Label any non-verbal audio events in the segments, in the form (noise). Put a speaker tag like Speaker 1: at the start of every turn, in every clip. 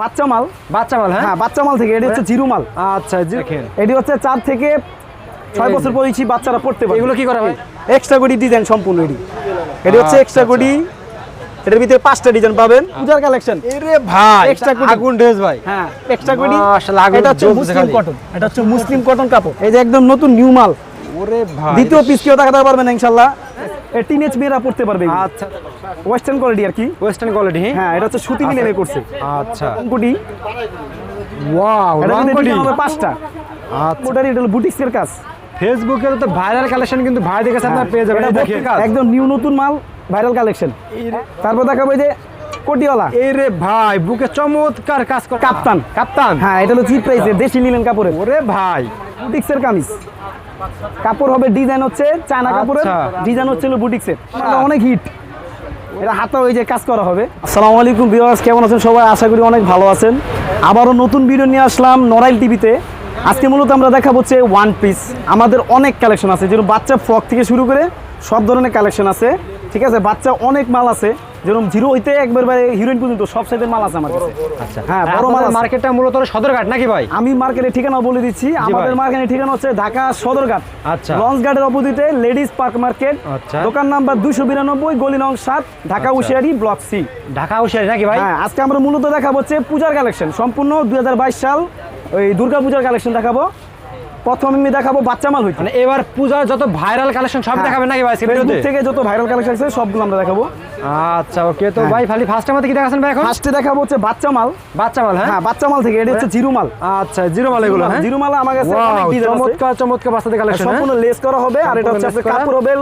Speaker 1: বাচ্চা মাল?
Speaker 2: বাচ্চা মাল হ্যাঁ?
Speaker 1: হ্যাঁ বাচ্চা মাল থেকে এটি হচ্ছে জিরো মাল।
Speaker 2: আচ্ছা
Speaker 1: এটি হচ্ছে চার থেকে ছয় বছর। বয়সী বাচ্চারা পড়তে পারে
Speaker 2: এগুলো কি করা ভাই
Speaker 1: এক্সট্রা ডিজাইন সম্পূর্ণ এটি। এটি হচ্ছে
Speaker 2: আচ্ছা,
Speaker 1: এক্সট্রা
Speaker 2: আচ্ছা।
Speaker 1: এটার ভিতরে পাঁচটা ডিজাইন পাবেন। পূজার কালেকশন
Speaker 2: এরে ভাই এক্সট্রা। আগুন ড্রেস ভাই।
Speaker 1: হ্যাঁ। এক্সট্রা এটা হচ্ছে মুসলিম কটন এটা হচ্ছে মুসলিম কটন কাপড়। এই যে একদম নতুন নিউ মাল।
Speaker 2: ওরে ভাই।
Speaker 1: দ্বিতীয় পিস কেউ দেখাতে পারবেন না ইনশাল্লাহ টিনেজ মেয়েরা পড়তে পারবে।
Speaker 2: আচ্ছা।
Speaker 1: ওয়েস্টার্ন কোয়ালিটি আর কি?
Speaker 2: ওয়েস্টার্ন কোয়ালিটি
Speaker 1: হ্যাঁ এটা হচ্ছে সুতি মিলে করছে।
Speaker 2: আচ্ছা।
Speaker 1: কোটি
Speaker 2: ওয়াও
Speaker 1: এটা
Speaker 2: রং কোটি
Speaker 1: design হবে পাঁচটা।
Speaker 2: আচ্ছা।
Speaker 1: ওটার এটা হলো বুটিক্সের কাজ।
Speaker 2: ফেসবুকের তো ভাইরাল কালেকশন কিন্তু ভাই দেখেছে আপনার পেয়ে যাবেন।
Speaker 1: একদম নিউ নতুন মাল ভাইরাল কালেকশন তারপর দেখাবো যে কোটিওয়ালা।
Speaker 2: এই রে ভাই বুকে চমৎকার কাজ করে
Speaker 1: কাপ্তান।
Speaker 2: কাপ্তান।
Speaker 1: হ্যাঁ এটা হলো চিপ প্রাইসে দেশি লিলেন কাপড়ের।
Speaker 2: ওরে ভাই।
Speaker 1: বুটিক্সের কামিজ। কাপড় হবে ডিজাইন হচ্ছে চায়না কাপড়ের
Speaker 2: আচ্ছা।
Speaker 1: ডিজাইন হচ্ছে বুটিক্সের। অনেক হিট এটা হাতে ওই যে কাজ করা হবে। আসসালামু আলাইকুম ভিউয়ার্স, কেমন আছেন সবাই? আশা করি অনেক ভালো আছেন। আবারও নতুন ভিডিও নিয়ে আসলাম নরাইল টিভিতে আজকে মূলত আমরা দেখা হচ্ছে ওয়ান পিস আমাদের অনেক কালেকশন আছে, যেরকম বাচ্চা ফ্রক থেকে শুরু করে সব ধরনের কালেকশন আছে। ঠিক আছে? বাচ্চা অনেক মাল আছে। যেরকম জিরো হইতে একবার হিরোইন পর্যন্ত সব সাইজের মাল আছে আমার কাছে।
Speaker 2: আচ্ছা।
Speaker 1: হ্যাঁ বড় মাল
Speaker 2: মার্কেটটা মূলত সদরঘাট নাকি ভাই?
Speaker 1: আমি মার্কেটের ঠিকানা বলে দিচ্ছি। আমাদের মার্কেটের ঠিকানা হচ্ছে ঢাকা সদরঘাট।
Speaker 2: আচ্ছা।
Speaker 1: লঞ্চ ঘাটের অপোজিটে লেডিস পার্ক মার্কেট।
Speaker 2: আচ্ছা।
Speaker 1: দোকান নাম্বার দুশো বিরানব্বই গলি নং সাত ঢাকা
Speaker 2: আচ্ছা।
Speaker 1: উশিয়ারি ব্লক সি
Speaker 2: ঢাকা উশিয়ারি নাকি ভাই?
Speaker 1: হ্যাঁ আজকে আমরা মূলত দেখাবো হচ্ছে পূজার কালেকশন সম্পূর্ণ দুই হাজার বাইশ সাল ওই দুর্গা পূজার কালেকশন দেখাবো। প্রথম আমি দেখাবো বাচ্চা মাল হইতে।
Speaker 2: মানে এবার পূজার যত ভাইরাল কালেকশন সব দেখাবেন নাকি ভাই?
Speaker 1: ফেসবুক থেকে যত ভাইরাল কালেকশন আছে সবগুলো আমরা দেখাবো।
Speaker 2: আচ্ছা ওকে তো
Speaker 1: হ্যাঁ।
Speaker 2: ভাই খালি ফার্স্টের মধ্যে কি দেখাচ্ছেন ভাই এখন?
Speaker 1: ফার্স্টে দেখাবো হচ্ছে বাচ্চা মাল।
Speaker 2: বাচ্চা মাল হ্যাঁ?
Speaker 1: হ্যাঁ বাচ্চা মাল থেকে এটা হচ্ছে জিরো মাল।
Speaker 2: আচ্ছা জিরো মাল এগুলো হ্যাঁ?
Speaker 1: জিরো মাল আমার কাছে অনেক
Speaker 2: চমৎকার চমৎকার বাচ্চাদের কালেকশন
Speaker 1: সম্পূর্ণ লেস করা হবে আর এটা হচ্ছে কাপড় হবে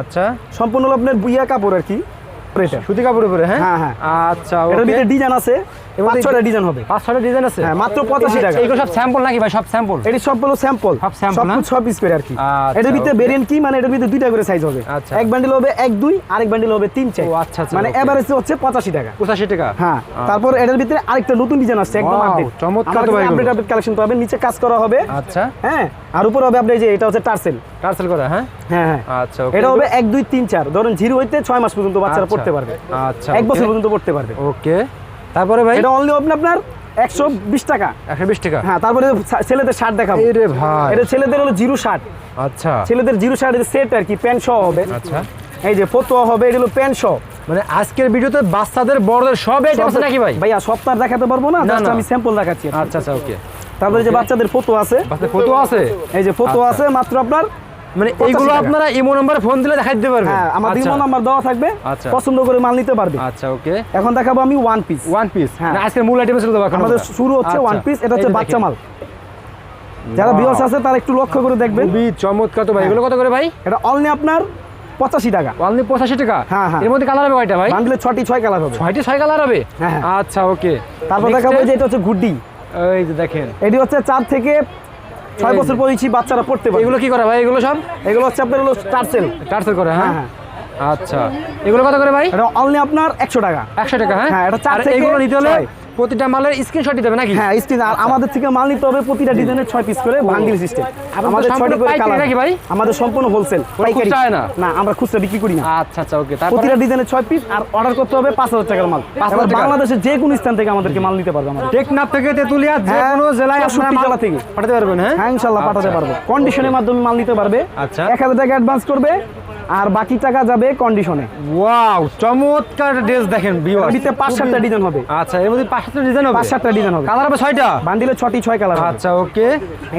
Speaker 2: আচ্ছা।
Speaker 1: সম্পূর্ণ আপনার বুইয়া কাপড় আর কি।
Speaker 2: সুতি কাপড়ের উপরে হ্যাঁ?
Speaker 1: হ্যাঁ, হ্যাঁ।
Speaker 2: আচ্ছা
Speaker 1: এটার ভিতরে ডিজাইন আছে। পাঁচ ছয়টা ডিজাইন হবে।
Speaker 2: পাঁচ ছটা ডিজাইন আছে।
Speaker 1: হ্যাঁ, মাত্র 85 টাকা।
Speaker 2: এগুলো সব স্যাম্পল নাকি ভাই? সব স্যাম্পল
Speaker 1: এটি সব হলো স্যাম্পল
Speaker 2: সব sample,
Speaker 1: সব পিস করে আর কি।
Speaker 2: আচ্ছা,
Speaker 1: এটার ভিতরে ভেরিয়েন্ট কি? মানে এটার ভিতরে দুইটা করে সাইজ হবে।
Speaker 2: আচ্ছা।
Speaker 1: এক বান্ডিল হবে এক দুই আরেক বান্ডিল হবে তিন চার।
Speaker 2: আচ্ছা, আচ্ছা,
Speaker 1: মানে এভারেজ হচ্ছে পঁচাশি টাকা।
Speaker 2: পঁচাশি টাকা?
Speaker 1: হ্যাঁ তারপর এটার ভিতরে আরেকটা নতুন ডিজাইন আসছে একদম আপডেট
Speaker 2: চমৎকার ভাই
Speaker 1: আপডেট আপডেট কালেকশন পাবেন নিচে কাজ করা হবে।
Speaker 2: আচ্ছা।
Speaker 1: হ্যাঁ আর উপর হবে আপনার যে এটা হচ্ছে টার্সেল
Speaker 2: টার্সেল করা হ্যাঁ?
Speaker 1: হ্যাঁ হ্যাঁ।
Speaker 2: আচ্ছা
Speaker 1: এটা হবে এক দুই তিন চার। ধরুন জিরো হইতে ছয় মাস পর্যন্ত বাচ্চারা
Speaker 2: আচ্ছা,
Speaker 1: পড়তে পারবে।
Speaker 2: আচ্ছা
Speaker 1: এক বছর পর্যন্ত পড়তে পারবে।
Speaker 2: ওকে তারপরে ভাই?
Speaker 1: এটা অনলি আপনার একশো বিশ টাকা।
Speaker 2: একশো বিশ টাকা?
Speaker 1: হ্যাঁ তারপরে ছেলেদের শার্ট দেখাবো।
Speaker 2: এই রে ভাই।
Speaker 1: এটা ছেলেদের হলো জিরো শার্ট
Speaker 2: আচ্ছা।
Speaker 1: ছেলেদের জিরো শার্টের সেট আর কি প্যান্ট সহ হবে।
Speaker 2: আচ্ছা।
Speaker 1: এই যে ফতোয়া হবে এটা হলো প্যান্ট সহ।
Speaker 2: মানে আজকের ভিডিওতে বাচ্চাদের বড়দের সব আইটেম আছে নাকি ভাই?
Speaker 1: ভাইয়া সপ্তাহ দেখাতে পারব না
Speaker 2: না।
Speaker 1: আমি স্যাম্পল দেখাচ্ছি।
Speaker 2: আচ্ছা আচ্ছা ওকে
Speaker 1: তারপরে যে বাচ্চাদের ফটো আছে।
Speaker 2: ফটো আছে?
Speaker 1: এই যে ফটো
Speaker 2: আচ্ছা।
Speaker 1: আছে মাত্র আপনার
Speaker 2: মানে
Speaker 1: 85
Speaker 2: এইগুলো আপনারা ইমো নাম্বারে ফোন দিলে দেখাই দিতে পারবেন
Speaker 1: হ্যাঁ আমার
Speaker 2: আচ্ছা।
Speaker 1: দিমো নাম্বার দেওয়া থাকবে।
Speaker 2: আচ্ছা।
Speaker 1: পছন্দ করে মাল নিতে পারবে।
Speaker 2: আচ্ছা ওকে।
Speaker 1: এখন দেখাবো আমি ওয়ান পিস
Speaker 2: ওয়ান পিস
Speaker 1: হ্যাঁ।
Speaker 2: আজকের মূল আইটেম ছিল তো
Speaker 1: আমাদের শুরু হচ্ছে
Speaker 2: আচ্ছা।
Speaker 1: ওয়ান পিস এটা হচ্ছে বাচ্চা মাল। যারা. ভিউয়ার্স আছে তারা একটু লক্ষ্য করে দেখবেন।
Speaker 2: খুবই চমৎকার তো ভাই।
Speaker 1: হ্যাঁ।
Speaker 2: এগুলো কত করে ভাই?
Speaker 1: এটা অনলি আপনার পঁচাশি টাকা।
Speaker 2: অনলি পঁচাশি টাকা?
Speaker 1: হ্যাঁ, হ্যাঁ।
Speaker 2: এর মধ্যে কালার হবে কয়টা ভাই?
Speaker 1: বান্ডেলে ছটি ছয় কালার হবে।
Speaker 2: ছয়টি ছয় কালার হবে?
Speaker 1: হ্যাঁ, হ্যাঁ।
Speaker 2: আচ্ছা ওকে।
Speaker 1: তারপর দেখাবো যে এটা হচ্ছে গুড্ডি।
Speaker 2: এই যে দেখেন।
Speaker 1: এটি হচ্ছে চার থেকে ছয়। বছর পড়েছি বাচ্চারা পড়তে পারে।
Speaker 2: এগুলো কি করে ভাই? এগুলো সব?
Speaker 1: এগুলো হচ্ছে আপনার হলো টার্সেল।
Speaker 2: টার্সেল করে হ্যাঁ?
Speaker 1: হ্যাঁ,
Speaker 2: আচ্ছা। এগুলো কত করে ভাই?
Speaker 1: এটা অনলি আপনার একশো টাকা।
Speaker 2: একশো টাকা হ্যাঁ?
Speaker 1: হ্যাঁ, এটা চার
Speaker 2: এগুলো নিতে হলে। প্রতিটা মালের স্ক্রিনশট দিতে হবে নাকি?
Speaker 1: হ্যাঁ স্ক্রিন আর আমাদের থেকে মাল নিতে হবে প্রতিটা ডিজাইনের ছয় পিস করে বান্ডিল সিস্টেম আমাদের
Speaker 2: সম্পূর্ণ
Speaker 1: করে কালার
Speaker 2: নাকি ভাই?
Speaker 1: আমাদের সম্পূর্ণ হোলসেল
Speaker 2: খুচরা না?
Speaker 1: না আমরা খুচরা বিক্রি করি না।
Speaker 2: আচ্ছা আচ্ছা ওকে তারপরে?
Speaker 1: প্রতিটা ডিজাইনের ছয় পিস আর অর্ডার করতে হবে পাঁচ হাজার টাকার মাল।
Speaker 2: 5,000।
Speaker 1: বাংলাদেশের যে কোনো স্থান থেকে আমাদেরকে মাল নিতে পারবে আমাদের।
Speaker 2: টেকনাফ থেকে তেতুলিয়া যে
Speaker 1: হ্যাঁ,
Speaker 2: কোনো জেলায় আপনারা মাল
Speaker 1: জেলা থেকে।
Speaker 2: পাঠাতে পারবেন হ্যাঁ?
Speaker 1: হ্যাঁ ইনশাল্লাহ পাঠাতে
Speaker 2: আচ্ছা।
Speaker 1: পারব কন্ডিশনের মাধ্যমে মাল নিতে পারবে।
Speaker 2: আচ্ছা।
Speaker 1: এক হাজার টাকা অ্যাডভান্স করবে। আর বাকি টাকা যাবে কন্ডিশনে
Speaker 2: ওয়াও চমৎকার ড্রেস দেখেন ভিউয়ার
Speaker 1: এটিতে পাঁচ সাতটা ডিজাইন হবে।
Speaker 2: আচ্ছা এর মধ্যে পাঁচ সাতটা ডিজাইন হবে?
Speaker 1: পাঁচ সাতটা ডিজাইন হবে।
Speaker 2: কালার হবে ছয়টা?
Speaker 1: বান্ডিলে ছটি ছয় কালার
Speaker 2: আচ্ছা ওকে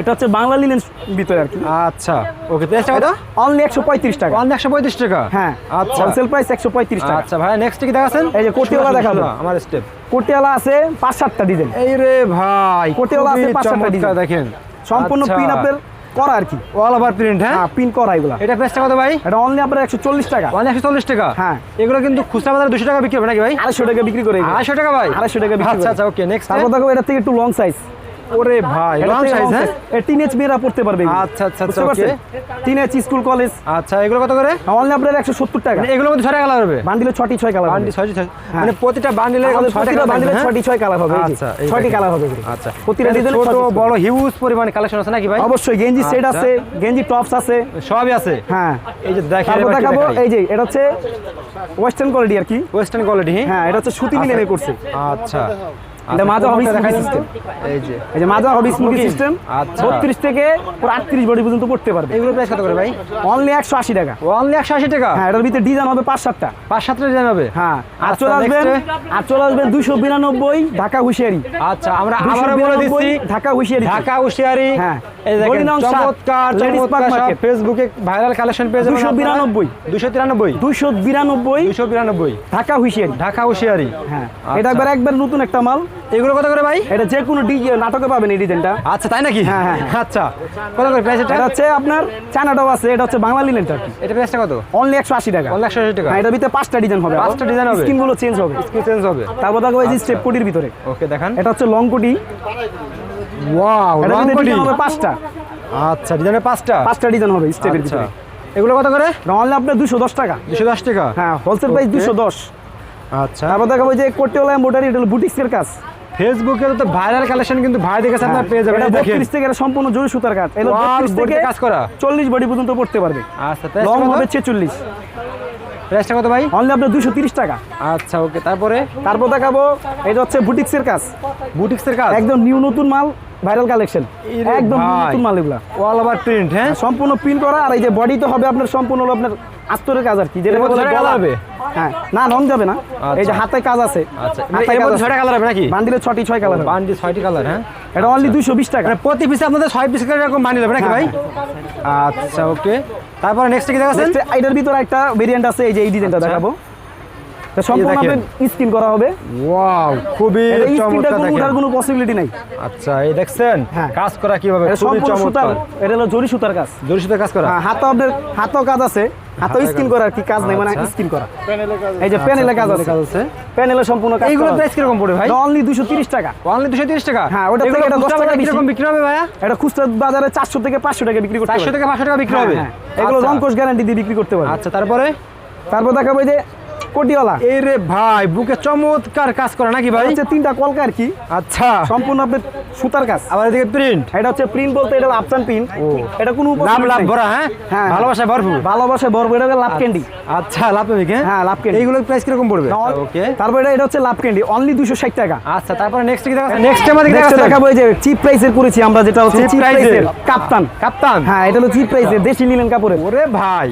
Speaker 1: এটা হচ্ছে বাংলা লিলেন ভিতরে আর কি।
Speaker 2: আচ্ছা ওকে প্রাইসটা কত
Speaker 1: অনলি একশো পঁয়ত্রিশ টাকা।
Speaker 2: ওয়ান একশো পঁয়ত্রিশ টাকা?
Speaker 1: হ্যাঁ
Speaker 2: আচ্ছা।
Speaker 1: হোলসেল প্রাইস একশো পঁয়ত্রিশ টাকা।
Speaker 2: আচ্ছা ভাই নেক্সট কি দেখাচ্ছেন?
Speaker 1: এই যে কোটিওয়ালা দেখাবো।
Speaker 2: আমার স্টেপ
Speaker 1: কোটিয়ালা আছে পাঁচ সাতটা ডিজাইন
Speaker 2: এই রে ভাই
Speaker 1: কোটিওয়ালা আছে পাঁচ সাতটা ডিজাইন।
Speaker 2: দেখেন।
Speaker 1: সম্পূর্ণ
Speaker 2: আচ্ছা।
Speaker 1: পিন আপের করা আর কি।
Speaker 2: অল ওভার প্রিন্ট হ্যাঁ?
Speaker 1: পিন করা এগুলো।
Speaker 2: এটা প্রাইসটা কত ভাই?
Speaker 1: এটা অনলি আপনার একশো চল্লিশ টাকা।
Speaker 2: মানে একশো চল্লিশ টাকা?
Speaker 1: হ্যাঁ।
Speaker 2: এগুলো কিন্তু খুচরা বাজারে দুশো টাকা বিক্রি হবে নাকি ভাই?
Speaker 1: আড়াইশো টাকা বিক্রি করে।
Speaker 2: আড়াইশো টাকা ভাই?
Speaker 1: আড়াইশো টাকা বিক্রি
Speaker 2: আচ্ছা। আচ্ছা ওকে নেক্সট
Speaker 1: তারপর দেখো এটা থেকে একটু লং সাইজ
Speaker 2: ওরে ভাই লং সাইজ হ্যাঁ?
Speaker 1: টিনেজ মেয়েরা পড়তে পারবে।
Speaker 2: আচ্ছা, আচ্ছা, আচ্ছা,
Speaker 1: পারছেন? টিনেজ স্কুল কলেজ
Speaker 2: আচ্ছা এগুলো কত করে?
Speaker 1: অনলি আপনার একশো সত্তর টাকা।
Speaker 2: মানে এগুলোর মধ্যে ছয়টা কালার হবে?
Speaker 1: বান্ডিলে ছটি ছয় কালার
Speaker 2: বান্ডি ছয়টি ছয় মানে প্রতিটা বান্ডিলে
Speaker 1: প্রতিটা বান্ডিলে ছয়টি ছয় কালার হবে
Speaker 2: আচ্ছা এই
Speaker 1: ছয়টি কালার হবে
Speaker 2: আচ্ছা।
Speaker 1: প্রতিটা ডিজাইনে
Speaker 2: ছোট বড় হিউজ পরিমাণে কালেকশন আছে নাকি ভাই?
Speaker 1: অবশ্যই গেঞ্জি সেট
Speaker 2: আচ্ছা।
Speaker 1: আছে গেঞ্জি টপস আছে।
Speaker 2: সবই আছে?
Speaker 1: হ্যাঁ।
Speaker 2: এই যে দেখেন
Speaker 1: দেখাবো এই যে এটা হচ্ছে ওয়েস্টার্ন কোয়ালিটি আর কি।
Speaker 2: ওয়েস্টার্ন কোয়ালিটি
Speaker 1: হ্যাঁ? এটা হচ্ছে সুতি মিলে করছে।
Speaker 2: আচ্ছা।
Speaker 1: এটা মাজা হবে
Speaker 2: দেখা
Speaker 1: সিস্টেম
Speaker 2: এই যে।
Speaker 1: এই যে মাজা হবে স্মোকি সিস্টেম
Speaker 2: আচ্ছা।
Speaker 1: বত্রিশ থেকে পুরো আটত্রিশ বডি পর্যন্ত করতে পারবে।
Speaker 2: এগুলো প্রাইস কত করে ভাই?
Speaker 1: অনলি একশো আশি টাকা।
Speaker 2: অনলি একশো আশি টাকা?
Speaker 1: হ্যাঁ এটার ভিতরে ডিজাইন হবে পাঁচ সাতটা।
Speaker 2: পাঁচ সাতটা ডিজাইন হবে?
Speaker 1: হ্যাঁ আর
Speaker 2: আচ্ছা,
Speaker 1: চলে আসবেন আর চলে আসবেন দুইশো বিরানব্বই ঢাকা হুশিয়ারি।
Speaker 2: আচ্ছা আমরা
Speaker 1: 292
Speaker 2: আবারও বলে দিচ্ছি।
Speaker 1: ঢাকা হুশিয়ারি।
Speaker 2: ঢাকা
Speaker 1: হ্যাঁ।
Speaker 2: এই দেখেন চমৎকার চমৎকার ফেসবুকে ভাইরাল কালেকশন পেয়ে যাবেন
Speaker 1: 292
Speaker 2: দুশো তিরানব্বই?
Speaker 1: দুইশো বিরানব্বই।
Speaker 2: দুশো বিরানব্বই।
Speaker 1: ঢাকা হুশিয়ারি।
Speaker 2: ঢাকা উশিয়ারি
Speaker 1: হ্যাঁ।
Speaker 2: আচ্ছা।
Speaker 1: এটা একবার একবার নতুন একটা মাল।
Speaker 2: এগুলো কত করে ভাই?
Speaker 1: এটা যে কোনো নাটকে পাবেন এই ডিজাইনটা।
Speaker 2: আচ্ছা তাই নাকি?
Speaker 1: হ্যাঁ, হ্যাঁ।
Speaker 2: আচ্ছা। কত করে প্রাইস এটা?
Speaker 1: হচ্ছে আপনার চায়নাটাও আছে এটা হচ্ছে বাংলা
Speaker 2: এটা প্রাইসটা কত?
Speaker 1: অনলি একশো আশি টাকা।
Speaker 2: অনলি একশো আশি টাকা।
Speaker 1: হ্যাঁ এটার ভিতরে পাঁচটা ডিজাইন হবে।
Speaker 2: পাঁচটা design হবে?
Speaker 1: স্কিনগুলো চেঞ্জ হবে।
Speaker 2: কি চেঞ্জ হবে।
Speaker 1: তারপর দেখো এই যে স্টেপ কোটির ভিতরে।
Speaker 2: ওকে দেখান।
Speaker 1: এটা হচ্ছে লং কোটি
Speaker 2: ওয়াও রং কোটি
Speaker 1: হবে পাঁচটা।
Speaker 2: আচ্ছা ডিজাইনের পাঁচটা?
Speaker 1: পাঁচটা ডিজাইন হবে স্টেপের
Speaker 2: আচ্ছা।
Speaker 1: ভিতরে।
Speaker 2: এগুলো কত করে?
Speaker 1: অনলি আপনার দুশো দশ টাকা।
Speaker 2: দুশো দশ টাকা?
Speaker 1: হ্যাঁ হোলসেল প্রাইস দুশো দশ।
Speaker 2: আচ্ছা।
Speaker 1: তারপর দেখাবো যে কোটিওলা এম্বোটারি এটা হলো বুটিক্সের কাজ।
Speaker 2: ফেসবুকে তো ভাইরাল কালেকশন কিন্তু ভাই দেখেছে আপনার পেয়ে যাবেন
Speaker 1: এটা 32 থেকে এটা সম্পূর্ণ জরি সুতার কাজ। এটা 32 থেকে
Speaker 2: কাজ করা।
Speaker 1: চল্লিশ বডি পর্যন্ত পড়তে পারবে।
Speaker 2: আচ্ছা
Speaker 1: লং হবে ছেচল্লিশ।
Speaker 2: প্রাইসটা কত ভাই?
Speaker 1: অনলি আপনার দুশো তিরিশ টাকা।
Speaker 2: আচ্ছা ওকে তারপরে?
Speaker 1: তারপর দেখাবো এটা হচ্ছে বুটিক্সের কাজ।
Speaker 2: বুটিক্সের কাজ?
Speaker 1: একদম নিউ নতুন মাল ভাইরাল কালেকশন একদম নতুন মাল এগুলা।
Speaker 2: অল ওভার প্রিন্ট হ্যাঁ?
Speaker 1: সম্পূর্ণ প্রিন্ট করা আর এই যে বডি তো হবে আপনার সম্পূর্ণ হলো আপনার আস্তরের কাজ আর কি যেটা বলে গলা
Speaker 2: হবে?
Speaker 1: হ্যাঁ। না রং যাবে না। এই যে
Speaker 2: আচ্ছা।
Speaker 1: হাতে কাজ আছে।
Speaker 2: আচ্ছা।
Speaker 1: হাতে কাজ।
Speaker 2: ছয়টা কালার হবে নাকি?
Speaker 1: বান্ডিলে ছটি ছয় কালার
Speaker 2: বান্ডি ছয়টি কালার হ্যাঁ?
Speaker 1: এটা অনলি দুইশো বিশ টাকা।
Speaker 2: মানে প্রতি পিসে আপনাদের ছয় পিস এরকম বান্ডিল হবে নাকি ভাই? আচ্ছা ওকে তারপরে নেক্সট কি দেখাচ্ছেন
Speaker 1: Next, এটার ভিতরে একটা ভেরিয়েন্ট আছে এই যে এই ডিজাইনটা
Speaker 2: আচ্ছা।
Speaker 1: দেখাবো। সম্পূর্ণ স্ক্রিন করা হবে।
Speaker 2: ওয়াও খুবই চমৎকার দেখেন।
Speaker 1: কোনো পসিবিলিটি নাই।
Speaker 2: আচ্ছা এই দেখছেন?
Speaker 1: হ্যাঁ।
Speaker 2: কাজ করা কীভাবে? খুবই চমৎকার।
Speaker 1: এটা হলো জরি সুতার কাজ।
Speaker 2: জরি সুতো কাজ করা?
Speaker 1: হ্যাঁ হাতে আপনার হাতেও কাজ আছে। হাতেও
Speaker 2: হাতে
Speaker 1: করা কি কাজ নেই মানে
Speaker 2: আচ্ছা।
Speaker 1: করা। এই যে প্যানেলে কাজ আছে।
Speaker 2: কাজ আছে।
Speaker 1: প্যানেলে সম্পূর্ণ কাজ
Speaker 2: এইগুলো পড়ে ভাই?
Speaker 1: অনলি দুশো তিরিশ টাকা।
Speaker 2: অনলি টাকা?
Speaker 1: হ্যাঁ, ওটা থেকে এটা টাকা
Speaker 2: বিক্রি হবে ভাইয়া?
Speaker 1: এটা খুচরা বাজারে চারশো থেকে পাঁচশো টাকা বিক্রি করতে
Speaker 2: চারশো
Speaker 1: পারবে
Speaker 2: থেকে পাঁচশো টাকা বিক্রি
Speaker 1: হ্যাঁ,
Speaker 2: হবে?
Speaker 1: হ্যাঁ। এগুলো
Speaker 2: আচ্ছা।
Speaker 1: গ্যারান্টি দিয়ে বিক্রি করতে পারবে
Speaker 2: আচ্ছা তারপরে?
Speaker 1: তারপর দেখাবো যে কোটিওয়ালা।
Speaker 2: এই রে ভাই বুকে চমৎকার কাজ করা নাকি ভাই?
Speaker 1: হচ্ছে তিনটা কলকা আর কি?
Speaker 2: আচ্ছা।
Speaker 1: সম্পূর্ণ আপনার সুতার কাজ।
Speaker 2: আবার এদিকে প্রিন্ট
Speaker 1: এটা হচ্ছে প্রিন্ট বলতে এটা আফসান প্রিন্ট এটা কোনো
Speaker 2: লাভ লাভ ভরা হ্যাঁ?
Speaker 1: হ্যাঁ।
Speaker 2: ভালোবাসা ভরপুর।
Speaker 1: ভালোবাসা বড় এটা লাভ ক্যান্ডি
Speaker 2: আচ্ছা। লাভ পাবি হ্যাঁ?
Speaker 1: হ্যাঁ, লাভ candy।
Speaker 2: এইগুলোর প্রাইস কীরকম পড়বে? ওকে
Speaker 1: তারপর এটা এটা হচ্ছে লাভ ক্যান্ডি অনলি দুশো ষাট টাকা।
Speaker 2: আচ্ছা তারপরে নেক্সট কি দেখা নেক্সট আমাদের দেখা
Speaker 1: দেখাবো এই যে চিপ প্রাইসের করেছি আমরা যেটা হচ্ছে চিপ প্রাইসের কাপ্তান।
Speaker 2: কাপ্তান।
Speaker 1: হ্যাঁ এটা হলো চিপ প্রাইসের দেশি নিলেন কাপড়ের।
Speaker 2: ওরে ভাই।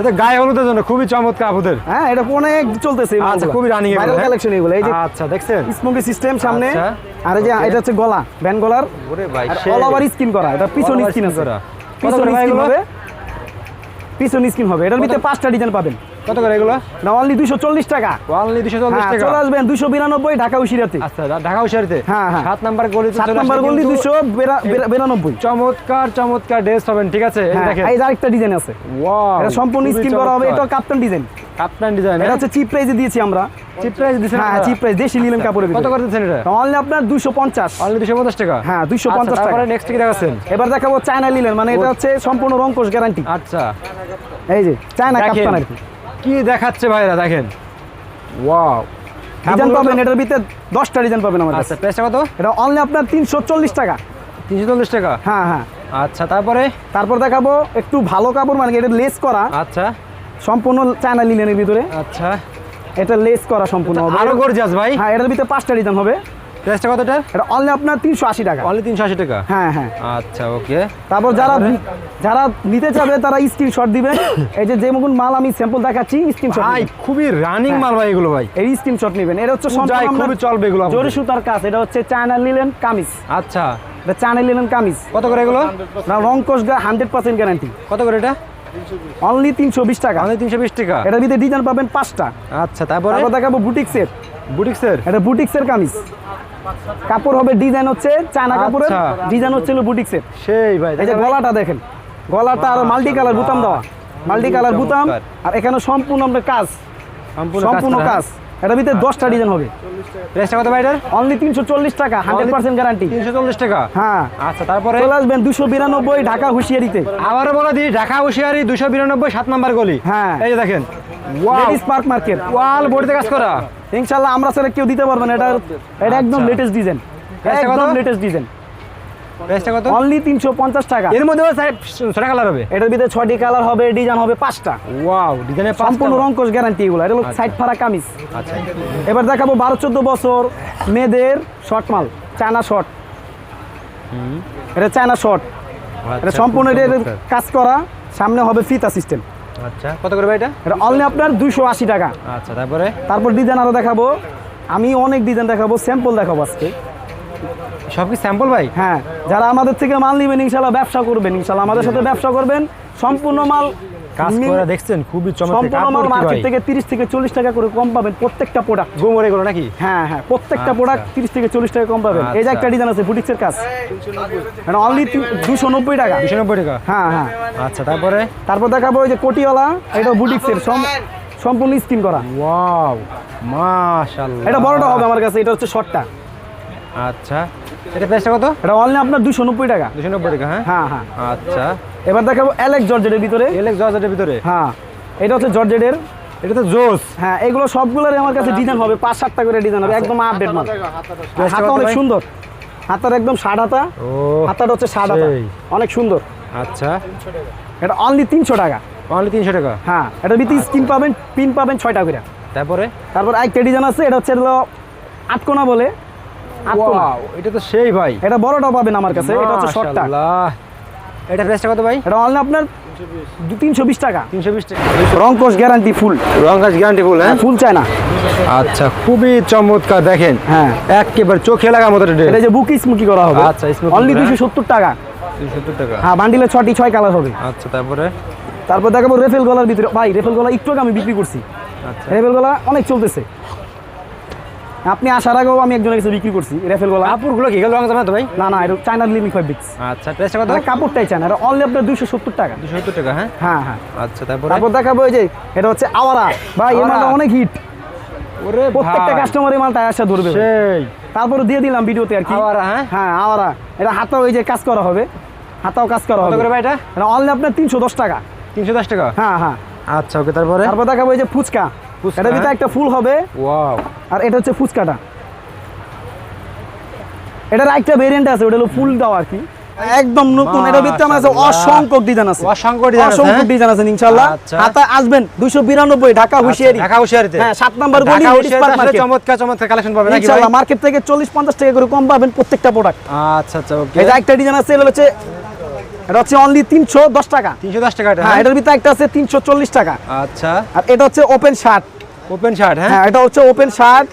Speaker 2: এটা গায়ে হলুদের জন্য খুবই চমৎকার আপুদের।
Speaker 1: হ্যাঁ এটা অনেক চলতেছে
Speaker 2: আচ্ছা খুবই রানিং
Speaker 1: ভাইরাল কালেকশন এগুলো এই যে
Speaker 2: আচ্ছা দেখছেন?
Speaker 1: স্মোকি সিস্টেম সামনে।
Speaker 2: আচ্ছা।
Speaker 1: আর এই যে এটা হচ্ছে গলা ব্যান গলার।
Speaker 2: ওরে ভাই
Speaker 1: অল ওভার স্কিন করা এটা পিছন স্কিন আছে। পিছন স্কিন হবে? পিছন স্কিন হবে এটার ভিতরে পাঁচটা ডিজাইন পাবেন।
Speaker 2: কত করে এগুলো?
Speaker 1: না অনলি দুশো চল্লিশ টাকা।
Speaker 2: অনলি দুশো চল্লিশ
Speaker 1: হ্যাঁ
Speaker 2: টাকা।
Speaker 1: চলে আসবেন দুশো বিরানব্বই ঢাকা উশিরাতে
Speaker 2: আচ্ছা ঢাকা উশারিতে
Speaker 1: হ্যাঁ, হ্যাঁ।
Speaker 2: সাত নাম্বার গলি
Speaker 1: সাত নম্বর গলি দুশো বিরানব্বই।
Speaker 2: চমৎকার চমৎকার ড্রেস ঠিক আছে? এই
Speaker 1: হ্যাঁ আরেকটা ডিজাইন আছে। এটা সম্পূর্ণ স্কিন করা হবে। এটা কাপ্তান ডিজাইন।
Speaker 2: কাপ্তান ডিজাইন
Speaker 1: এটা হচ্ছে চিপ প্রাইসে দিয়েছি আমরা।
Speaker 2: চিপ প্রাইস দিছেন
Speaker 1: হ্যাঁ চিপ প্রাইস দেশি নিলেন কাপড়ের
Speaker 2: কত করে দিচ্ছেন এটা?
Speaker 1: অনলি আপনার দুশো পঞ্চাশ।
Speaker 2: অনলি দুশো পঞ্চাশ টাকা?
Speaker 1: হ্যাঁ, 250
Speaker 2: আচ্ছা,
Speaker 1: টাকা।
Speaker 2: তারপরে নেক্সট কি দেখাচ্ছেন?
Speaker 1: এবার দেখাবো চায়না লিলেন মানে এটা হচ্ছে সম্পূর্ণ রংকোশ গ্যারান্টি
Speaker 2: আচ্ছা।
Speaker 1: এই যে চায়না কাপ্তান আর কি।
Speaker 2: কি দেখাচ্ছে ভাইরা দেখেন। ওয়াও
Speaker 1: ডিজাইন পাবেন এটার ভিতরে দশটা ডিজাইন পাবেন আমার কাছে
Speaker 2: আচ্ছা প্রাইসটা কত?
Speaker 1: এটা অনলি আপনার তিনশো চল্লিশ টাকা।
Speaker 2: তিনশো চল্লিশ টাকা?
Speaker 1: হ্যাঁ হ্যাঁ।
Speaker 2: আচ্ছা তারপরে?
Speaker 1: তারপর দেখাবো একটু ভালো কাপড় মানে এটা লেস করা।
Speaker 2: আচ্ছা।
Speaker 1: সম্পূর্ণ চায়না লিলেনের ভিতরে।
Speaker 2: আচ্ছা।
Speaker 1: এটা লেস করা সম্পূর্ণ হবে।
Speaker 2: আরও গর্জিয়াস ভাই।
Speaker 1: হ্যাঁ এটার ভিতরে পাঁচটা ডিজাইন হবে।
Speaker 2: প্রাইসটা কত এটা
Speaker 1: এটা অনলি আপনার তিনশো আশি টাকা।
Speaker 2: অনলি তিনশো আশি টাকা?
Speaker 1: হ্যাঁ হ্যাঁ।
Speaker 2: আচ্ছা ওকে
Speaker 1: তারপর যারা যারা নিতে চাবে তারা স্ক্রিনশট দিবেন এই যে যেমন মাল আমি স্যাম্পল দেখাচ্ছি স্ক্রিনশট
Speaker 2: ভাই খুবই রানিং মাল ভাই এগুলো ভাই।
Speaker 1: এই স্ক্রিনশট নেবেন। এটা হচ্ছে
Speaker 2: খুবই চলবে এগুলো।
Speaker 1: জরি সুতার কাজ। এটা হচ্ছে চায়না লিলেন কামিজ।
Speaker 2: আচ্ছা।
Speaker 1: এটা চায়না লিলেন কামিজ।
Speaker 2: কত করে এগুলো?
Speaker 1: রং কোষ হান্ড্রেড পার্সেন্ট গ্যারান্টি
Speaker 2: কত করে এটা?
Speaker 1: অনলি তিনশো বিশ টাকা।
Speaker 2: অনলি তিনশো বিশ টাকা।
Speaker 1: এটার ভিতরে ডিজাইন পাবেন পাঁচটা।
Speaker 2: আচ্ছা তারপরে?
Speaker 1: দেখাবো বুটিক্সের
Speaker 2: বুটিক্সের?
Speaker 1: এটা বুটিক্সের কামিজ। কাপড় হবে ডিজাইন হচ্ছে চায়না কাপড়ের
Speaker 2: আচ্ছা।
Speaker 1: ডিজাইন হচ্ছে বুটিক্সের।
Speaker 2: সেই ভাই
Speaker 1: এই যে গলাটা দেখেন গলাটা আর মাল্টি কালার বুতাম দেওয়া। মাল্টি কালার বুতাম আর এখানে সম্পূর্ণ আপনার কাজ। সম্পূর্ণ কাজ এটার ভিতরে দশটা ডিজাইন হবে।
Speaker 2: প্রাইসটা কত ভাই এটার?
Speaker 1: অনলি তিনশো চল্লিশ টাকা হান্ড্রেড পার্সেন্ট গ্যারান্টি
Speaker 2: তিনশো চল্লিশ টাকা?
Speaker 1: হ্যাঁ।
Speaker 2: আচ্ছা তারপরে?
Speaker 1: চলে আসবেন দুশো বিরানব্বই ঢাকা হুঁশিয়ারিতে।
Speaker 2: আবারও বলে দিই ঢাকা হুশিয়ারি দুশো বিরানব্বই সাত নাম্বার গলি।
Speaker 1: হ্যাঁ।
Speaker 2: এই যে দেখেন
Speaker 1: লেডিস পার্ক মার্কেট
Speaker 2: ওয়াল বডিতে কাজ করা।
Speaker 1: আমরা স্যার কেউ দিতে পারবেন এটা এটা একদম
Speaker 2: আচ্ছা।
Speaker 1: লেটেস্ট ডিজাইন একদম লেটেস্ট ডিজাইন
Speaker 2: প্রাইসটা কত?
Speaker 1: অনলি তিনশো পঞ্চাশ টাকা।
Speaker 2: এর মধ্যে ছটা কালার হবে?
Speaker 1: এটার ভিতরে ছয়টি কালার হবে ডিজাইন হবে পাঁচটা।
Speaker 2: ওয়াও ডিজাইনের
Speaker 1: সম্পূর্ণ রংকোশ গ্যারান্টি এগুলো। এটা হলো সাইড ফাড়া কামিজ।
Speaker 2: আচ্ছা।
Speaker 1: এবার দেখাবো বারো চোদ্দ বছর মেয়েদের শর্ট মাল চায়না শর্ট এটা চায়না শর্ট এটা
Speaker 2: আচ্ছা,
Speaker 1: সম্পূর্ণ কাজ করা সামনে হবে ফিতা সিস্টেম
Speaker 2: আচ্ছা কত করে ভাই এটা
Speaker 1: এটা অনলি আপনার দুইশো আশি টাকা।
Speaker 2: আচ্ছা তারপরে?
Speaker 1: তারপর ডিজাইন আরও দেখাবো। আমি অনেক ডিজাইন দেখাবো স্যাম্পল দেখাবো আজকে।
Speaker 2: সব কি স্যাম্পল ভাই?
Speaker 1: হ্যাঁ যারা আমাদের থেকে মাল নেবেন ইনশাল্লাহ ব্যবসা করবেন ইনশাল্লাহ আমাদের সাথে ব্যবসা করবেন। সম্পূর্ণ মাল
Speaker 2: কাজ করে দেখছেন খুবই চমৎকার। কি
Speaker 1: মার্কেট থেকে তিরিশ থেকে চল্লিশ টাকা করে কম পাবেন প্রত্যেকটা প্রোডাক্ট
Speaker 2: গোমর এগুলো নাকি?
Speaker 1: হ্যাঁ হ্যাঁ প্রত্যেকটা
Speaker 2: আচ্ছা।
Speaker 1: প্রোডাক্ট তিরিশ থেকে চল্লিশ টাকা কম পাবেন। এই যে
Speaker 2: আচ্ছা।
Speaker 1: একটা ডিজাইন আছে বুটিক্সের কাজ। এটা অনলি দুশো নব্বই টাকা।
Speaker 2: দুশো নব্বই টাকা?
Speaker 1: হ্যাঁ হ্যাঁ।
Speaker 2: আচ্ছা তারপরে?
Speaker 1: তারপর দেখাবো ওই যে কোটিওয়ালা এটা বুটিক্সের সম্পূর্ণ স্কিন করা।
Speaker 2: ওয়াও মাশাআল্লাহ।
Speaker 1: এটা বড়টা হবে আমার কাছে এটা হচ্ছে শর্টটা
Speaker 2: আচ্ছা। এটা প্রাইসটা কত?
Speaker 1: এটা অনলি আপনার দুশো নব্বই টাকা।
Speaker 2: দুশো নব্বই টাকা হ্যাঁ?
Speaker 1: হ্যাঁ হ্যাঁ।
Speaker 2: আচ্ছা।
Speaker 1: এবার দেখাবো অ্যালেক্স জর্জেটের ভিতরে।
Speaker 2: এলেক্স জর্জেটের ভিতরে?
Speaker 1: হ্যাঁ। এটা হচ্ছে জর্জেটের
Speaker 2: এটা তো জোস
Speaker 1: হ্যাঁ এগুলো সবগুলোরই আমার কাছে ডিজাইন হবে। পাঁচ সাতটা করে ডিজাইন হবে একদম আপডেট মাল।
Speaker 2: Price
Speaker 1: হাতা অনেক সুন্দর। হাতার একদম ষাট হাতা। হাতাটা হচ্ছে ষাট হাতা। অনেক সুন্দর।
Speaker 2: আচ্ছা।
Speaker 1: এটা অনলি তিনশো টাকা।
Speaker 2: অনলি তিনশো টাকা?
Speaker 1: হ্যাঁ এটার ভিতরে স্কিন পাবেন পিন পাবেন ছয়টা করে।
Speaker 2: তারপরে?
Speaker 1: তারপর একটা ডিজাইন আছে এটা হচ্ছে হলো আটকোনা বলে।
Speaker 2: এটা তো সেই ভাই।
Speaker 1: এটা বড়টা পাবেন আমার কাছে এটা হচ্ছে শর্টটা
Speaker 2: এটা প্রাইসটা কত ভাই?
Speaker 1: এটা অনলি আপনার? তিনশো বিশ টাকা।
Speaker 2: তিনশো বিশ টাকা।
Speaker 1: রং গ্যারান্টি ফুল
Speaker 2: রং গ্যারান্টি ফুল হ্যাঁ?
Speaker 1: ফুল চায় না
Speaker 2: আচ্ছা খুবই চমৎকার দেখেন।
Speaker 1: হ্যাঁ।
Speaker 2: একেবারে চোখে লাগার মতো
Speaker 1: এটা যে বুক স্মুকি করা হবে।
Speaker 2: আচ্ছা,
Speaker 1: অনলি। দুশো সত্তর টাকা।
Speaker 2: সত্তর টাকা।
Speaker 1: হ্যাঁ বান্ডিলে ছটি ছয় কালার হবে।
Speaker 2: আচ্ছা তারপরে?
Speaker 1: তারপর দেখাবো রেফেল গলার ভিতরে। ভাই রেফেল গলা একটু আগে আমি বিক্রি করছি।
Speaker 2: আচ্ছা।
Speaker 1: রেফেল গলা অনেক চলতেছে। আপনি আসার আগেও আমি একজনের কাছে বিক্রি করছি রেফেল গলা
Speaker 2: কাপড়গুলো কি গেল জানা তো ভাই?
Speaker 1: না না এটা চায়নার লিমিক ফেব্রিক্স
Speaker 2: আচ্ছা প্রাইসটা কত?
Speaker 1: এটা কাপড়টাই চায়না এটা অনলি আপনার দুইশো সত্তর টাকা।
Speaker 2: দুশো সত্তর টাকা হ্যাঁ?
Speaker 1: হ্যাঁ হ্যাঁ।
Speaker 2: আচ্ছা তারপরে?
Speaker 1: তারপর দেখাবো এই যে এটা হচ্ছে আওয়ারা। ভাই এই
Speaker 2: আওয়ারা।
Speaker 1: মালটা অনেক হিট
Speaker 2: ওরে
Speaker 1: প্রত্যেকটা
Speaker 2: ভাই,
Speaker 1: কাস্টমার এই মালটা আসা ধরবে
Speaker 2: সেই।
Speaker 1: তারপরে দিয়ে দিলাম ভিডিওতে আর কি।
Speaker 2: আওয়ারা, হ্যাঁ?
Speaker 1: হ্যাঁ আওয়ারা। এটা হাতাও এই যে কাজ করা হবে। হাতাও কাজ করা হবে।
Speaker 2: কত করে ভাই এটা?
Speaker 1: এটা অনলি আপনার তিনশো দশ টাকা।
Speaker 2: তিনশো দশ টাকা?
Speaker 1: হ্যাঁ হ্যাঁ।
Speaker 2: আচ্ছা ওকে তারপরে?
Speaker 1: তারপর দেখাবো এই যে ফুচকা, এটা ভিতরে? একটা ফুল হবে।
Speaker 2: ওয়াও।
Speaker 1: আর এটা হচ্ছে ফুচকাটা। এটার একটা ভেরিয়েন্ট আছে ওটা হলো ফুল দেওয়া আর কি। একদম নতুন এটা ভিতরে আমার
Speaker 2: মাশাআল্লাহ।
Speaker 1: অসংখ্য ডিজাইন আছে।
Speaker 2: অসংখ্য design আছে,
Speaker 1: অসংখ্য? ডিজাইন আছে ইনশাআল্লাহ।
Speaker 2: আচ্ছা।
Speaker 1: হাতা আসবেন 292 ঢাকা হুশিয়ারি।
Speaker 2: ঢাকা হুশিয়ারিতে?
Speaker 1: হ্যাঁ সাত নাম্বার গলি
Speaker 2: ঢাকা
Speaker 1: লেডিস
Speaker 2: হুশিয়ারিতে
Speaker 1: পার্ক মার্কেট
Speaker 2: চমৎকার চমৎকার কালেকশন পাবেন
Speaker 1: ইনশাআল্লাহ মার্কেট থেকে 40 50 টাকা করে কম পাবেন প্রত্যেকটা প্রোডাক্ট
Speaker 2: আচ্ছা আচ্ছা ওকে
Speaker 1: এই যে একটা ডিজাইন আছে এটা হচ্ছে এটা হচ্ছে অনলি 310 টাকা।
Speaker 2: তিনশো দশ টাকা এটা
Speaker 1: হ্যাঁ এটার ভিতরে একটা আছে 340 টাকা।
Speaker 2: আচ্ছা।
Speaker 1: আর এটা হচ্ছে ওপেন শার্ট
Speaker 2: ওপেন শার্ট হ্যাঁ?
Speaker 1: হ্যাঁ এটা হচ্ছে ওপেন শার্ট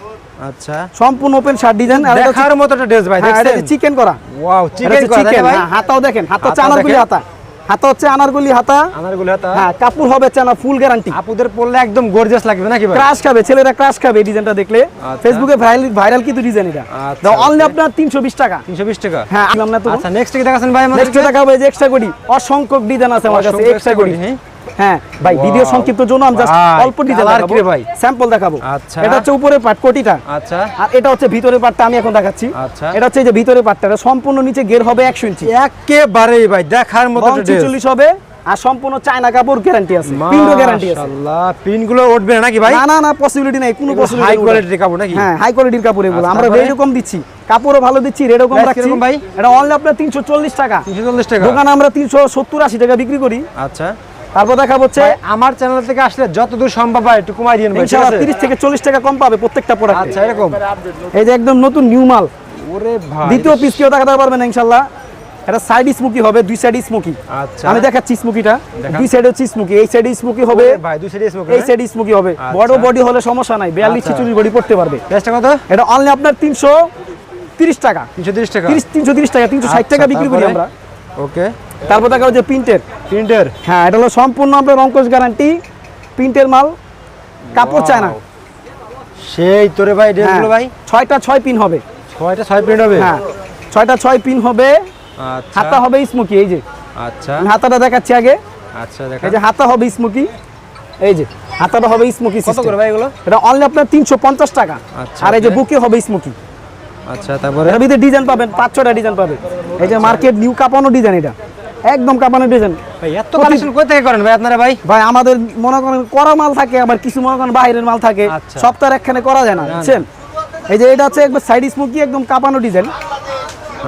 Speaker 2: আচ্ছা।
Speaker 1: সম্পূর্ণ ওপেন শার্ট ডিজাইন আর
Speaker 2: দেখার মতো একটা ড্রেস ভাই
Speaker 1: হ্যাঁ,
Speaker 2: দেখছেন?
Speaker 1: চিকেন করা।
Speaker 2: ওয়াও চিকেন করা ভাই।
Speaker 1: হাতাও হাতা দেখেন হাতা হচ্ছে
Speaker 2: হাতা।
Speaker 1: হাতা হচ্ছে আনারগুলি হাতা।
Speaker 2: আনারগুলি হাতা।
Speaker 1: হ্যাঁ কাপড় হবে চানা ফুল গ্যারান্টি
Speaker 2: আপুদের পরলে একদম গর্জিয়াস লাগবে নাকি ভাই?
Speaker 1: ক্রাশ খাবে ছেলেরা ক্রাশ খাবে এই ডিজাইনটা দেখলে।
Speaker 2: আচ্ছা।
Speaker 1: ফেসবুকে ভাইরাল ভাইরাল কিন্তু ডিজাইন এটা।
Speaker 2: আচ্ছা,
Speaker 1: অনলি আপনার তিনশো বিশ টাকা।
Speaker 2: তিনশো বিশ টাকা?
Speaker 1: হ্যাঁ আমরা তো।
Speaker 2: আচ্ছা নেক্সট কি দেখাছেন ভাই আমাদের
Speaker 1: নেক্সট টাকা হবে যে এক্সট্রা করি অসংখ্য ডিজাইন আছে আমার কাছে এক্সট্রা
Speaker 2: হ্যাঁ?
Speaker 1: হ্যাঁ ভাই ভিডিও সংক্ষিপ্ত জন্য আমি জাস্ট অল্প ডিজাইন দেখাবো।
Speaker 2: ভাই?
Speaker 1: স্যাম্পল দেখাবো।
Speaker 2: আচ্ছা।
Speaker 1: এটা হচ্ছে উপরে পাট কোটিটা।
Speaker 2: আচ্ছা।
Speaker 1: আর এটা হচ্ছে পাটটা আমি এখন দেখাচ্ছি।
Speaker 2: আচ্ছা।
Speaker 1: এটা হচ্ছে এই যে পাটটা সম্পূর্ণ নিচে গের হবে একশো ইঞ্চি।
Speaker 2: একেবারেই ভাই দেখার মতো
Speaker 1: রং
Speaker 2: একটা ড্রেস
Speaker 1: ছিচল্লিশ হবে আর সম্পূর্ণ চায়না কাপড় গ্যারান্টি আছে। পিনও গ্যারান্টি আছে।
Speaker 2: পিনগুলো উঠবে না নাকি ভাই?
Speaker 1: না না না পসিবিলিটি নাই কোনো
Speaker 2: হাই কোয়ালিটির কাপড় নাকি?
Speaker 1: হ্যাঁ হাই কোয়ালিটির কাপড় এগুলো।
Speaker 2: আচ্ছা,
Speaker 1: আমরা
Speaker 2: তারপরে?
Speaker 1: রেট কম দিচ্ছি। কাপড়ও ভালো দিচ্ছি রেটও কম রাখছি।
Speaker 2: ভাই?
Speaker 1: এটা অনলি আপনার তিনশো চল্লিশ টাকা।
Speaker 2: তিনশো চল্লিশ টাকা।
Speaker 1: দোকানে আমরা তিনশো সত্তর আশি টাকা বিক্রি করি।
Speaker 2: আচ্ছা।
Speaker 1: তারপর দেখা হচ্ছে
Speaker 2: আমার চ্যানেল থেকে আসলে যতদূর সম্ভব ভাই একটু কমাই দিন ভাই
Speaker 1: ইনশাআল্লাহ থেকে চল্লিশ টাকা কম পাবে প্রত্যেকটা প্রোডাক্ট
Speaker 2: আচ্ছা এরকম।
Speaker 1: এই যে একদম নতুন নিউ মাল।
Speaker 2: ওরে ভাই।
Speaker 1: দ্বিতীয় পিস কেউ দেখাতে পারবে না ইনশাল্লাহ এটা সাইড স্মোকি হবে দুই সাইড স্মোকি
Speaker 2: আচ্ছা।
Speaker 1: আমি দেখাচ্ছি স্মোকিটা দুই সাইডে হচ্ছে স্মোকি এই সাইডে স্মোকি হবে
Speaker 2: ভাই দুই সাইডে স্মোক
Speaker 1: এই সাইডে স্মোকি হবে।
Speaker 2: আচ্ছা।
Speaker 1: বড় বডি হলে সমস্যা নাই বিয়াল্লিশ
Speaker 2: আচ্ছা।
Speaker 1: ছিচল্লিশ বডি পড়তে পারবে।
Speaker 2: প্রাইসটা কত?
Speaker 1: এটা অনলি আপনার তিনশো তিরিশ টাকা।
Speaker 2: তিনশো তিরিশ টাকা।
Speaker 1: তিরিশ তিনশো তিরিশ টাকা তিনশো ষাট টাকা বিক্রি করি আমরা।
Speaker 2: ওকে
Speaker 1: তারপর দেখা হচ্ছে প্রিন্টের।
Speaker 2: প্রিন্টের।
Speaker 1: হ্যাঁ এটা হলো সম্পূর্ণ আপনার অঙ্কশ গ্যারান্টি প্রিন্টের মাল কাপড় চায় না
Speaker 2: সেই তোরে ভাই
Speaker 1: হ্যাঁ,
Speaker 2: ড্রেসগুলো ভাই?
Speaker 1: ছয়টা ছয় পিন হবে।
Speaker 2: ছয়টা ছয় প্রিন্ট হবে?
Speaker 1: হ্যাঁ ছয়টা ছয় পিন হবে।
Speaker 2: আচ্ছা।
Speaker 1: হাতা হবে স্মোকি এই যে।
Speaker 2: আচ্ছা।
Speaker 1: হাতাটা দেখাচ্ছি আগে।
Speaker 2: আচ্ছা দেখা।
Speaker 1: এই যে হাতা হবে স্মোকি। এই যে হাতাটা হবে স্মোকি
Speaker 2: কত করে ভাই এগুলো?
Speaker 1: এটা অনলি আপনার তিনশো পঞ্চাশ টাকা।
Speaker 2: আচ্ছা,
Speaker 1: আর এই যে বুকে হবে স্মোকি।
Speaker 2: আচ্ছা তারপরে?
Speaker 1: এর ভিতরে ডিজাইন পাবেন পাঁচ ছটা ডিজাইন পাবেন। এই যে মার্কেট নিউ কাপানো ডিজাইন এটা। একদম কাপানো ডিজাইন।
Speaker 2: ভাই এত কালেকশন কই থেকে করেন ভাই আপনারা ভাই?
Speaker 1: ভাই আমাদের মনে করেন করা মাল থাকে আবার কিছু মনে করেন বাইরের মাল থাকে
Speaker 2: আচ্ছা।
Speaker 1: সপ্তাহে একখানে করা যায় না বুঝছেন? এই যে এটা হচ্ছে একবার সাইড স্মোকি একদম কাপানো ডিজাইন।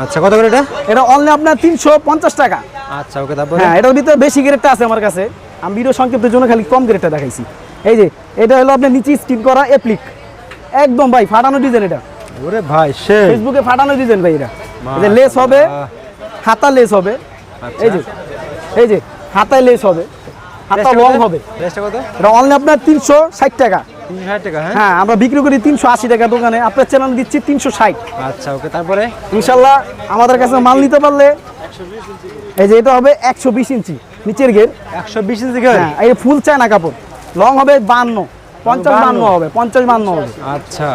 Speaker 2: আচ্ছা কত করে এটা?
Speaker 1: এটা অনলি আপনার তিনশো পঞ্চাশ টাকা।
Speaker 2: আচ্ছা ওকে তারপরে?
Speaker 1: হ্যাঁ এটার ভিতরে বেশি গ্রেডটা আছে আমার কাছে। আমি ভিডিও সংক্ষিপ্তের জন্য খালি কম গ্রেডটা দেখাইছি। এই যে এটা হলো আপনার নিচে স্টিন করা এপ্লিক একদম ভাই ফাটানো ডিজাইন এটা।
Speaker 2: ওরে ভাই সেই।
Speaker 1: ফেসবুকে ফাটানো ডিজাইন ভাই এটা। লেস হবে হাতা লেস হবে। এই যে এই যে হাতায় লেস হবে হাতা লং হবে।
Speaker 2: প্রাইসটা
Speaker 1: এটা অনলি আপনার তিনশো ষাট টাকা।
Speaker 2: হ্যাঁ?
Speaker 1: হ্যাঁ আমরা বিক্রি করি তিনশো আশি টাকা দোকানে। আপনার চ্যানেল দিচ্ছি তিনশো ষাট।
Speaker 2: আচ্ছা ওকে তারপরে?
Speaker 1: ইনশাল্লাহ আমাদের কাছে মাল নিতে পারলে এই যে এটা হবে একশো বিশ ইঞ্চি নিচের গের
Speaker 2: একশো বিশ ইঞ্চি
Speaker 1: হ্যাঁ এই ফুল চায়না কাপড়। লং হবে বান্ন পঞ্চাশ বান্ন হবে পঞ্চাশ বান্ন হবে।
Speaker 2: আচ্ছা।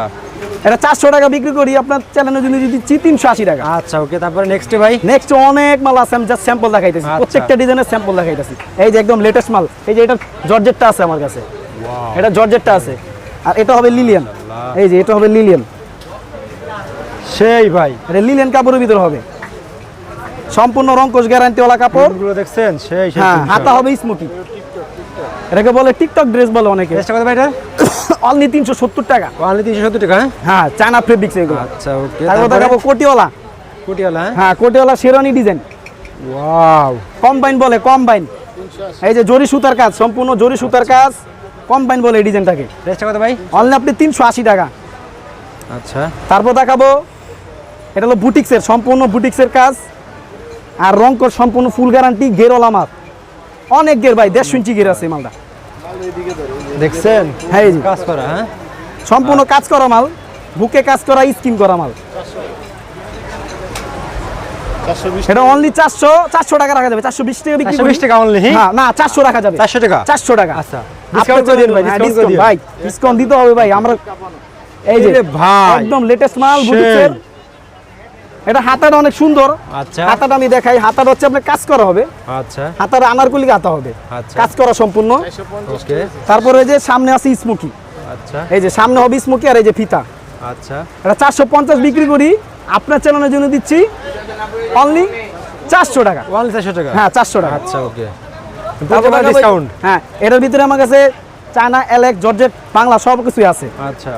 Speaker 1: এটা চারশো টাকা বিক্রি করি আপনার চ্যানেলের জন্য যদি তিনশো আশি টাকা।
Speaker 2: আচ্ছা ওকে তারপরে নেক্সট ভাই?
Speaker 1: নেক্সট অনেক মাল আছে আমি জাস্ট স্যাম্পল দেখাইতেছি।
Speaker 2: আচ্ছা।
Speaker 1: প্রত্যেকটা ডিজাইনের স্যাম্পল দেখাইতেছি। এই যে একদম লেটেস্ট মাল এই যে এটা জর্জেটটা আছে আমার কাছে। এটা জর্জেটটা আছে। আর এটা হবে লিলিয়ান এই যে এটা হবে লিলিয়ান
Speaker 2: সেই ভাই।
Speaker 1: এটা লিলিয়ান কাপড়ের ভিতর হবে। সম্পূর্ণ রঙ্কশ গ্যারান্টিওয়ালা কাপড়।
Speaker 2: গুলো দেখছেন? সেই সেই
Speaker 1: হ্যাঁ হাতা হবে স্মোকি এটাকে বলে টিকটক ড্রেস বলে অনেকে।
Speaker 2: প্রাইসটা কত ভাই এটা? (coughs)
Speaker 1: অনলি তিনশো সত্তর টাকা।
Speaker 2: ওয়ানলি তিনশো সত্তর টাকা হ্যাঁ?
Speaker 1: হ্যাঁ চায়না ফেব্রিক্স এগুলো।
Speaker 2: আচ্ছা ওকে
Speaker 1: তারপর দেখাবো কোটিওয়ালা।
Speaker 2: কুটিওয়ালা হ্যাঁ?
Speaker 1: হ্যাঁ কোটিওয়ালা শেরওয়ানি ডিজাইন
Speaker 2: ওয়াও
Speaker 1: কম্বাইন বলে কম্বাইন এই যে জরি সুতার কাজ সম্পূর্ণ জরি সুতার কাজ কম্বাইন বলে এই ডিজাইনটাকে
Speaker 2: প্রাইসটা কত ভাই?
Speaker 1: অনলি আপনি তিনশো আশি টাকা।
Speaker 2: আচ্ছা।
Speaker 1: তারপর দেখাবো এটা হলো বুটিক্সের সম্পূর্ণ বুটিক্সের কাজ। আর রংকর সম্পূর্ণ ফুল গ্যারান্টি গেরোলা মাল অনেক গের ভাই দেড়শো ইঞ্চি গের আছে মালটা।
Speaker 2: দেখছেন?
Speaker 1: হ্যাঁ
Speaker 2: কাজ করা হ্যাঁ?
Speaker 1: সম্পূর্ণ কাজ করা মাল বুকে কাজ করা স্কিন করা মাল। এটা অনলি চারশো চারশো টাকা রাখা যাবে চারশো বিশ টাকা বিক্রি
Speaker 2: বিশ টাকা অনলি
Speaker 1: হ্যাঁ না চারশো রাখা যাবে।
Speaker 2: চারশো টাকা?
Speaker 1: চারশো টাকা।
Speaker 2: আচ্ছা ডিসকাউন্ট
Speaker 1: দিতে হবে ভাই আমরা এই যে
Speaker 2: ভাই।
Speaker 1: একদম লেটেস্ট মাল
Speaker 2: সেই।
Speaker 1: এটা হাতাটা অনেক সুন্দর।
Speaker 2: আচ্ছা।
Speaker 1: হাতাটা আমি দেখাই। হাতাটা হচ্ছে আপনার কাজ করা হবে।
Speaker 2: আচ্ছা।
Speaker 1: হাতার আনারকুলি হাতা হবে।
Speaker 2: আচ্ছা।
Speaker 1: কাজ করা সম্পূর্ণ। তারপরে যে সামনে আছে স্মোকি।
Speaker 2: আচ্ছা।
Speaker 1: এই যে সামনে হবে স্মোকি আর এই যে ফিতা।
Speaker 2: আচ্ছা।
Speaker 1: এটা চারশো পঞ্চাশ বিক্রি করি। আপনার চ্যানেলের জন্য দিচ্ছি অনলি চারশো টাকা।
Speaker 2: ওয়ানলি চারশো টাকা?
Speaker 1: হ্যাঁ চারশো টাকা।
Speaker 2: আচ্ছা ওকে। ডিসকাউন্ট
Speaker 1: হ্যাঁ এটার ভিতরে আমার কাছে চায়না এলেক জর্জেট বাংলা সব কিছুই আছে।
Speaker 2: আচ্ছা।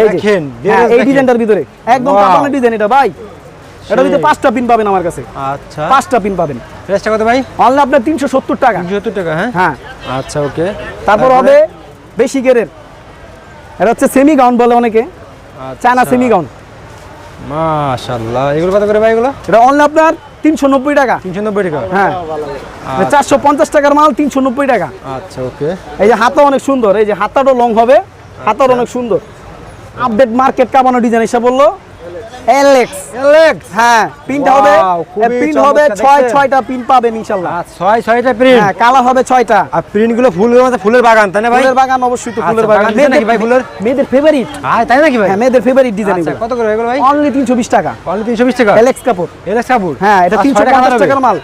Speaker 1: এই
Speaker 2: দেখেন,
Speaker 1: হ্যাঁ, এই ডিজাইনটার ভিতরে। একদম
Speaker 2: Wow.
Speaker 1: ডিজাইন এটা ভাই। এটার ভিতরে পাঁচটা পিন পাবেন আমার কাছে।
Speaker 2: আচ্ছা।
Speaker 1: পাঁচটা পিন পাবেন।
Speaker 2: প্রাইসটা কত ভাই?
Speaker 1: অনলি আপনার তিনশো সত্তর টাকা।
Speaker 2: তিনশো সত্তর টাকা হ্যাঁ?
Speaker 1: হ্যাঁ।
Speaker 2: আচ্ছা ওকে।
Speaker 1: তারপর হবে বেশি গেরের। এটা হচ্ছে সেমি গাউন বলে অনেকে। চায়না সেমি গাউন
Speaker 2: মাশাআল্লাহ। এগুলো কত করে ভাই এগুলো?
Speaker 1: এটা অনলি আপনার তিনশো নব্বই টাকা।
Speaker 2: তিনশো নব্বই টাকা।
Speaker 1: হ্যাঁ। চারশো পঞ্চাশ টাকার মাল তিনশো নব্বই টাকা।
Speaker 2: আচ্ছা ওকে।
Speaker 1: এই যে হাতা অনেক সুন্দর। এই যে হাতাটাও লং হবে। হাতার অনেক সুন্দর। আপডেট মার্কেট কামানো ডিজাইন এসে বলল। এলেক্স
Speaker 2: এলেক্স
Speaker 1: হ্যাঁ হবে। হবে পাবেন
Speaker 2: প্রিন্ট
Speaker 1: হ্যাঁ কালার হবে ছয়টা।
Speaker 2: আর প্রিন্টগুলো ফুলের বাগান তাই না ভাই?
Speaker 1: ফুলের বাগান অবশ্যই তো
Speaker 2: আচ্ছা,
Speaker 1: ফুলের
Speaker 2: বাগান।
Speaker 1: বাগান
Speaker 2: নাকি ভাই ফুলের?
Speaker 1: মেয়েদের ফেভারিট
Speaker 2: আয় তাই নাকি ভাই?
Speaker 1: হ্যাঁ মেয়েদের ফেভারিট ডিজাইন
Speaker 2: আচ্ছা কত করে এগুলো ভাই?
Speaker 1: অনলি তিনশো বিশ টাকা।
Speaker 2: অনলি
Speaker 1: এলেক্স কাপড়
Speaker 2: এলেক্স কাপুর
Speaker 1: হ্যাঁ এটা টাকার মাল।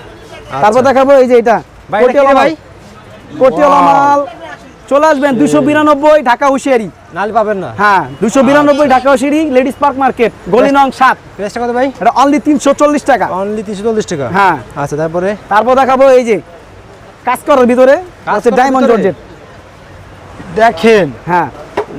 Speaker 1: তারপর দেখাবো এই যে এটা।
Speaker 2: ভাই, ভাই?
Speaker 1: পটিয়ালা মাল। চলে আসবেন দুশো বিরানব্বই ঢাকা হুশিয়ারি।
Speaker 2: নালি পাবেন না।
Speaker 1: হ্যাঁ দুশো বিরানব্বই ঢাকা হুশিয়ারি লেডিস পার্ক মার্কেট গলি নং সাত।
Speaker 2: প্রাইসটা কত ভাই?
Speaker 1: এটা অনলি তিনশো চল্লিশ টাকা।
Speaker 2: অনলি তিনশো চল্লিশ টাকা?
Speaker 1: হ্যাঁ।
Speaker 2: আচ্ছা তারপরে?
Speaker 1: তারপর দেখাবো এই যে কাজ করার ভিতরে আছে ডায়মন্ড জর্জেট
Speaker 2: দেখেন।
Speaker 1: হ্যাঁ।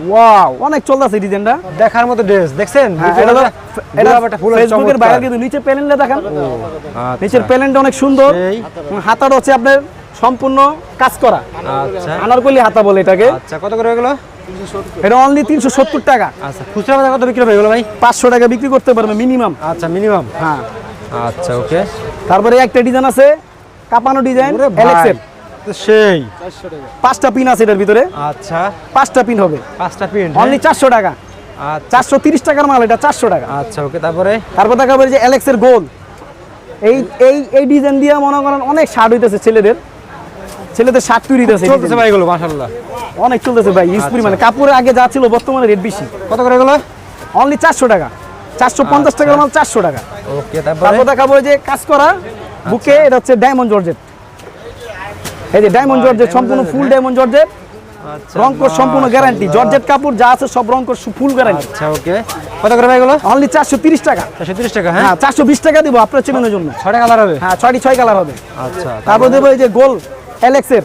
Speaker 2: ওয়াও
Speaker 1: অনেক চলতেছে ডিজাইনটা
Speaker 2: দেখার মতো ড্রেস দেখছেন?
Speaker 1: হ্যাঁ এটা তো-
Speaker 2: একটা
Speaker 1: এটা
Speaker 2: গোলাপ একটা ফুল আছে,
Speaker 1: ফেসবুকের বাইরে কিন্তু নিচে প্যানেলটা দেখান।
Speaker 2: আচ্ছা,
Speaker 1: নিচের প্যানেলটা অনেক সুন্দর।
Speaker 2: সেই।
Speaker 1: হাতাটা হচ্ছে আপনার সম্পূর্ণ কাজ করা।
Speaker 2: আচ্ছা।
Speaker 1: আনারকলি হাতা বলে এটাকে।
Speaker 2: আচ্ছা কত করে এগুলো?
Speaker 1: এটা অনলি তিনশো সত্তর টাকা।
Speaker 2: আচ্ছা খুচরা বাজার কত বিক্রি হবে এগুলো ভাই?
Speaker 1: পাঁচশো টাকা বিক্রি করতে পারবে মিনিমাম
Speaker 2: আচ্ছা মিনিমাম
Speaker 1: হ্যাঁ।
Speaker 2: আচ্ছা ওকে।
Speaker 1: তারপরে একটা ডিজাইন আছে কাপানো ডিজাইন
Speaker 2: সেই।
Speaker 1: পাঁচটা পিন আছে এটার ভিতরে।
Speaker 2: আচ্ছা।
Speaker 1: পাঁচটা পিন হবে।
Speaker 2: পাঁচটা প্রিন্ট
Speaker 1: অনলি চারশো টাকা।
Speaker 2: আচ্ছা।
Speaker 1: চারশো তিরিশ টাকার মাল এটা চারশো টাকা।
Speaker 2: আচ্ছা ওকে তারপরে?
Speaker 1: তারপর দেখা যে অ্যালেক্সের গোল এই এই এই ডিজাইন দিয়ে মনে করেন অনেক শার্ট হইতেছে ছেলেদের। ছেলেদের শার্ট তৈরি হইতেছে
Speaker 2: চলতেছে ভাই এগুলো মাশাআল্লাহ।
Speaker 1: অনেক চলতেছে ভাই ইউজ পরিমাণে কাপড়ের আগে যা ছিল বর্তমানে রেট বেশি।
Speaker 2: কত করে এগুলো?
Speaker 1: অনলি চারশো টাকা। চারশো পঞ্চাশ টাকার মাল চারশো টাকা।
Speaker 2: ওকে তারপরে?
Speaker 1: দেখাবো যে কাজ করা বুকে এটা হচ্ছে ডায়মন্ড জর্জেট এই যে ডায়মন্ড জর্জেট সম্পূর্ণ ফুল ডায়মন্ড জর্জেট
Speaker 2: আচ্ছা
Speaker 1: রংকোর সম্পূর্ণ গ্যারান্টি জর্জেট কাপড় যা আছে সব রংকোর ফুল গ্যারান্টি
Speaker 2: আচ্ছা ওকে। কত করে ভাই এগুলো?
Speaker 1: অনলি চারশো তিরিশ টাকা।
Speaker 2: চারশো তিরিশ টাকা হ্যাঁ?
Speaker 1: হ্যাঁ চারশো বিশ টাকা দিব আপনার চেনানোর জন্য।
Speaker 2: ছটা কালার হবে?
Speaker 1: হ্যাঁ ছয়টি ছয় কালার হবে।
Speaker 2: আচ্ছা
Speaker 1: তারপর দেবো এই যে গোল। অ্যালেক্সের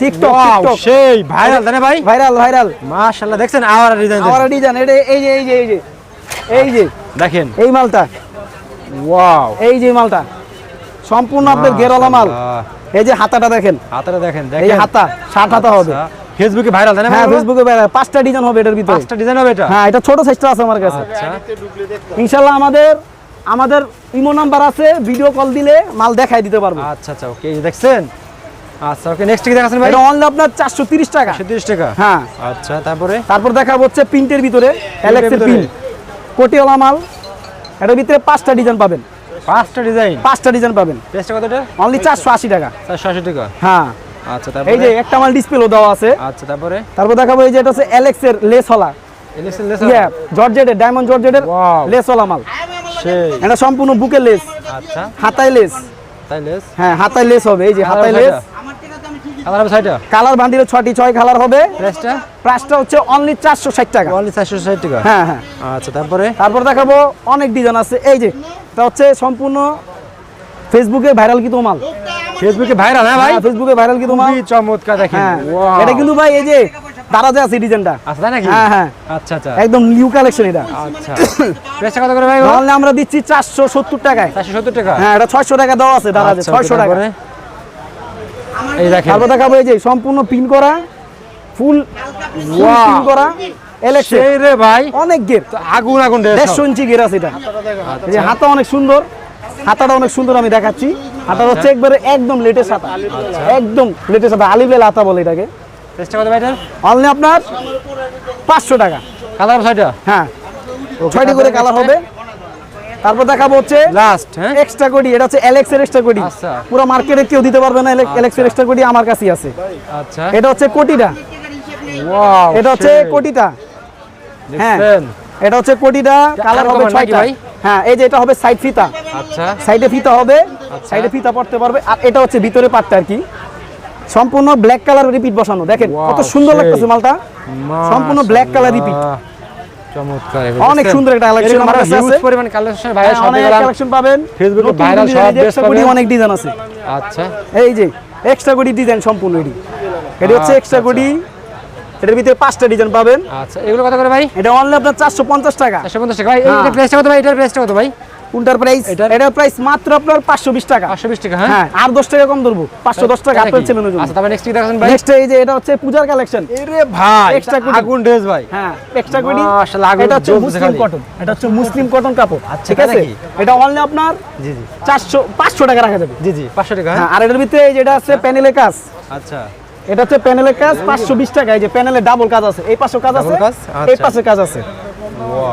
Speaker 1: টিকটক টিকটক
Speaker 2: সেই ভাইরাল ভাই?
Speaker 1: ভাইরাল ভাইরাল
Speaker 2: মাশাআল্লাহ দেখছেন আওয়ার ডিজাইন
Speaker 1: আমার ডিজাইন এটা এই যে এই যে এই যে এই যে
Speaker 2: দেখেন।
Speaker 1: এই মালটা।
Speaker 2: ওয়াও
Speaker 1: এই যে মালটা। সম্পূর্ণ আপনার গেরলা মাল। এই যে হাতাটা দেখেন।
Speaker 2: হাতাটা দেখেন
Speaker 1: এই হাতা ষাট হাতা হবে।
Speaker 2: ফেসবুকে ভাইরাল তাই না
Speaker 1: হ্যাঁ
Speaker 2: ভাই? এগুলো?
Speaker 1: ফেসবুকে বের- পাঁচটা ডিজাইন হবে এটার ভিতরে।
Speaker 2: পাঁচটা ডিজাইন হবে এটা?
Speaker 1: হ্যাঁ এটা ছোট সাইজটা আছে আমার কাছে।
Speaker 2: আচ্ছা।
Speaker 1: ইনশাল্লাহ আমাদের আমাদের ইমো নাম্বার আছে ভিডিও কল দিলে মাল দেখাই দিতে পারব।
Speaker 2: আচ্ছা আচ্ছা ওকে দেখছেন? আচ্ছা ওকে নেক্সট কি দেখাচ্ছেন ভাই?
Speaker 1: এটা অনলি আপনার চারশো তিরিশ টাকা।
Speaker 2: তিরিশ টাকা?
Speaker 1: হ্যাঁ।
Speaker 2: আচ্ছা তারপরে?
Speaker 1: তারপর দেখা হচ্ছে প্রিন্টের ভিতরে অ্যালেক্সের? প্রিন্ট কোটিওয়ালা মাল। এটার ভিতরে পাঁচটা ডিজাইন পাবেন।
Speaker 2: পাঁচটা ডিজাইন?
Speaker 1: পাঁচটা ডিজাইন পাবেন।
Speaker 2: প্রাইসটা কত এটা?
Speaker 1: অনলি চারশো আশি টাকা।
Speaker 2: চারশো আশি টাকা?
Speaker 1: হ্যাঁ।
Speaker 2: আচ্ছা তারপরে?
Speaker 1: এই যে একটা মাল ডিসপ্লেও দেওয়া আছে।
Speaker 2: আচ্ছা তারপরে?
Speaker 1: তারপর দেখাবো এই যে এটা হচ্ছে অ্যালেক্সের লেস হলা
Speaker 2: ইলেকশন লেস
Speaker 1: ইয়ে জর্জেটের ডায়মন্ড জর্জেটের. লেস হলা মাল।
Speaker 2: সেই।
Speaker 1: এটা সম্পূর্ণ বুকের লেস।
Speaker 2: আচ্ছা।
Speaker 1: হাতায় লেস।
Speaker 2: তাই লেস?
Speaker 1: হ্যাঁ হাতায় লেস হবে। এই যে হাতায় লেস
Speaker 2: কালার হবে
Speaker 1: কালার হবে।
Speaker 2: প্রাইসটা
Speaker 1: প্রাইসটা হচ্ছে অনলি চারশো ষাট টাকা।
Speaker 2: অনলি চারশো ষাট টাকা?
Speaker 1: হ্যাঁ হ্যাঁ।
Speaker 2: আচ্ছা তারপরে?
Speaker 1: তারপর দেখাবো অনেক ডিজাইন আছে। এই যে এটা হচ্ছে সম্পূর্ণ ফেসবুকে ভাইরাল কিন্তু মাল।
Speaker 2: ফেসবুকে ভাইরাল হ্যাঁ ভাই?
Speaker 1: ফেসবুকে ভাইরাল কিন্তু মাল।
Speaker 2: খুবই চমৎকার দেখেন।
Speaker 1: হ্যাঁ। এটা কিন্তু ভাই এই যে দারাজে আছে ডিজাইনটা
Speaker 2: আচ্ছা তাই নাকি?
Speaker 1: হ্যাঁ, হ্যাঁ।
Speaker 2: আচ্ছা আচ্ছা।
Speaker 1: একদম নিউ কালেকশন এটা।
Speaker 2: আচ্ছা। প্রাইসটা কত করে ভাই
Speaker 1: তাহলে আমরা দিচ্ছি চারশো সত্তর টাকায়।
Speaker 2: চারশো সত্তর টাকা?
Speaker 1: হ্যাঁ এটা ছয়শো টাকা দেওয়া আছে দারাজে
Speaker 2: আচ্ছা,
Speaker 1: ছয়শো টাকা?
Speaker 2: এই দেখেন।
Speaker 1: তারপর দেখাবো এই যে সম্পূর্ণ পিন করা ফুল. পিন করা
Speaker 2: সেই রে ভাই।
Speaker 1: অনেক গেট
Speaker 2: আগুন আগুন
Speaker 1: দেড়শো ইঞ্চি গের আছে এটা। এই যে হাতা অনেক সুন্দর। হাতাটা অনেক সুন্দর আমি দেখাচ্ছি। হাতা হচ্ছে একবারে একদম লেটেস্ট হাতা। একদম লেটেস্ট হাতা আলিবেল হাতা বলে এটাকে। অনলি আপনার পাঁচশো টাকা।
Speaker 2: কালার ছয়টা?
Speaker 1: হ্যাঁ। ছয়টি করে কালার হবে। তারপর দেখাবো হচ্ছে
Speaker 2: লাস্ট হ্যাঁ?
Speaker 1: এক্সট্রা কোডি এটা হচ্ছে এলেক্সের এক্সট্রা কোডি
Speaker 2: আচ্ছা।
Speaker 1: পুরো মার্কেটে কেউ দিতে পারবে না এলেক্সের এক্সট্রা কোডি আমার কাছেই আছে।
Speaker 2: আচ্ছা।
Speaker 1: এটা হচ্ছে কোটিটা।
Speaker 2: ওয়াও
Speaker 1: এটা হচ্ছে কোটিটা। হ্যাঁ।
Speaker 2: দেখছেন
Speaker 1: এটা হচ্ছে কোটিটা কালার হবে ছয়টা।
Speaker 2: ভাই?
Speaker 1: হ্যাঁ এই যে এটা হবে সাইড ফিতা।
Speaker 2: আচ্ছা।
Speaker 1: সাইডে ফিতা হবে। সাইডে ফিতা পড়তে পারবে। আর এটা হচ্ছে ভিতরে পাটটা আর কি। সম্পূর্ণ ব্ল্যাক কালার রিপিট বসানো। দেখেন কত সুন্দর। লাগতেছে মালটা। সম্পূর্ণ ব্ল্যাক কালার repeat।
Speaker 2: মাশাআল্লাহ। চমৎকার
Speaker 1: অনেক সুন্দর একটা collection আমার কাছে আছে।
Speaker 2: পরিমাণ কালেকশন ভাই
Speaker 1: হ্যাঁ, কালেকশন পাবেন।
Speaker 2: ফেসবুকে সব পাবেন।
Speaker 1: অনেক ডিজাইন আছে।
Speaker 2: আচ্ছা।
Speaker 1: এই যে এক্সট্রা ডিজাইন সম্পূর্ণ এটি। এটি হচ্ছে
Speaker 2: আচ্ছা,
Speaker 1: এক্সট্রা কোডি এটার ভিতরে পাঁচটা ডিজাইন পাবেন।
Speaker 2: আচ্ছা এগুলো কত করে ভাই?
Speaker 1: এটা অনলি আপনার চারশো পঞ্চাশ টাকা।
Speaker 2: চারশো পঞ্চাশ টাকা। ভাই। এটার প্রাইসটা কত ভাই? এটার প্রাইসটা কত ভাই?
Speaker 1: কোনটার প্রাইস
Speaker 2: এটার-
Speaker 1: এটার প্রাইস মাত্র আপনার পাঁচশো বিশ টাকা।
Speaker 2: হ্যাঁ?
Speaker 1: হ্যাঁ আর দশ টাকা কম ধরবো। পাঁচশো দশ টাকা
Speaker 2: তাই
Speaker 1: আপনার
Speaker 2: নাকি? আচ্ছা তারপর নেক্সট কি দেখাচ্ছেন ভাই?
Speaker 1: নেক্সট এই যে এটা হচ্ছে পূজার কালেকশন
Speaker 2: এরে ভাই
Speaker 1: Extra
Speaker 2: extra আগুন ড্রেস ভাই।
Speaker 1: হ্যাঁ এক্সট্রা কোডি
Speaker 2: মাশাআল্লাহ, আগুন
Speaker 1: এটা হচ্ছে মুসলিম কটন এটা হচ্ছে মুসলিম কটন কাপড়।
Speaker 2: আচ্ছা,
Speaker 1: ঠিক আছে? এটা অনলি আপনার
Speaker 2: জি জি।
Speaker 1: চারশো পাঁচশো টাকা রাখা যাবে।
Speaker 2: জি জি পাঁচশো টাকা
Speaker 1: হ্যাঁ? আর এটার ভিতরে এই যেটা আছে প্যানেলের কাজ।
Speaker 2: আচ্ছা।
Speaker 1: এটা হচ্ছে প্যানেলের কাজ পাঁচশো বিশ টাকা। এই যে প্যানেলে ডাবল কাজ আছে। এই পাশে কাজ আছে? এই
Speaker 2: আচ্ছা।
Speaker 1: পাশে কাজ আছে।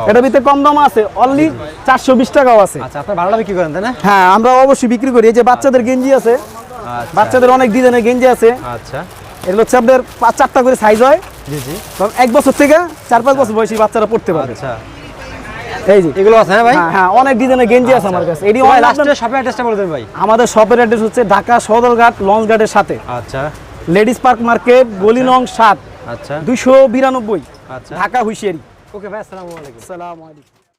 Speaker 1: এটার ভিতরে কম দাম আছে অনলি চারশো বিশ টাকাও আছে।
Speaker 2: আচ্ছা আপনার ভালো লাগে করেন তাই না?
Speaker 1: হ্যাঁ আমরা অবশ্যই বিক্রি করি। এই যে বাচ্চাদের গেঞ্জি আছে
Speaker 2: আচ্ছা।
Speaker 1: বাচ্চাদের অনেক ডিজাইনের গেঞ্জি আছে।
Speaker 2: আচ্ছা।
Speaker 1: এগুলো হচ্ছে আপনাদের পাঁচ চারটা করে সাইজ হয়।
Speaker 2: জি জি।
Speaker 1: এক বছর থেকে চার পাঁচ বছর বয়সী বাচ্চারা পড়তে পারবে
Speaker 2: আচ্ছা।
Speaker 1: এই যে।
Speaker 2: এগুলো আছে হ্যাঁ ভাই?
Speaker 1: হ্যাঁ হ্যাঁ অনেক ডিজাইনের গেঞ্জি আছে আমার কাছে। এটি
Speaker 2: ভাই
Speaker 1: only
Speaker 2: শপের অ্যাড্রেসটা বলে দেন ভাই।
Speaker 1: আমাদের শপের অ্যাড্রেস হচ্ছে ঢাকা সদরঘাট লঞ্চ ঘাটের সাথে।
Speaker 2: আচ্ছা।
Speaker 1: লেডিস পার্ক মার্কেট গলি নং সাত
Speaker 2: আচ্ছা।
Speaker 1: দুইশো বিরানব্বই
Speaker 2: আচ্ছা।
Speaker 1: ঢাকা হুইশিয়ারি
Speaker 2: ওকে ভাই আসসালামু আলাইকুম
Speaker 1: আসসালামু আলাইকুম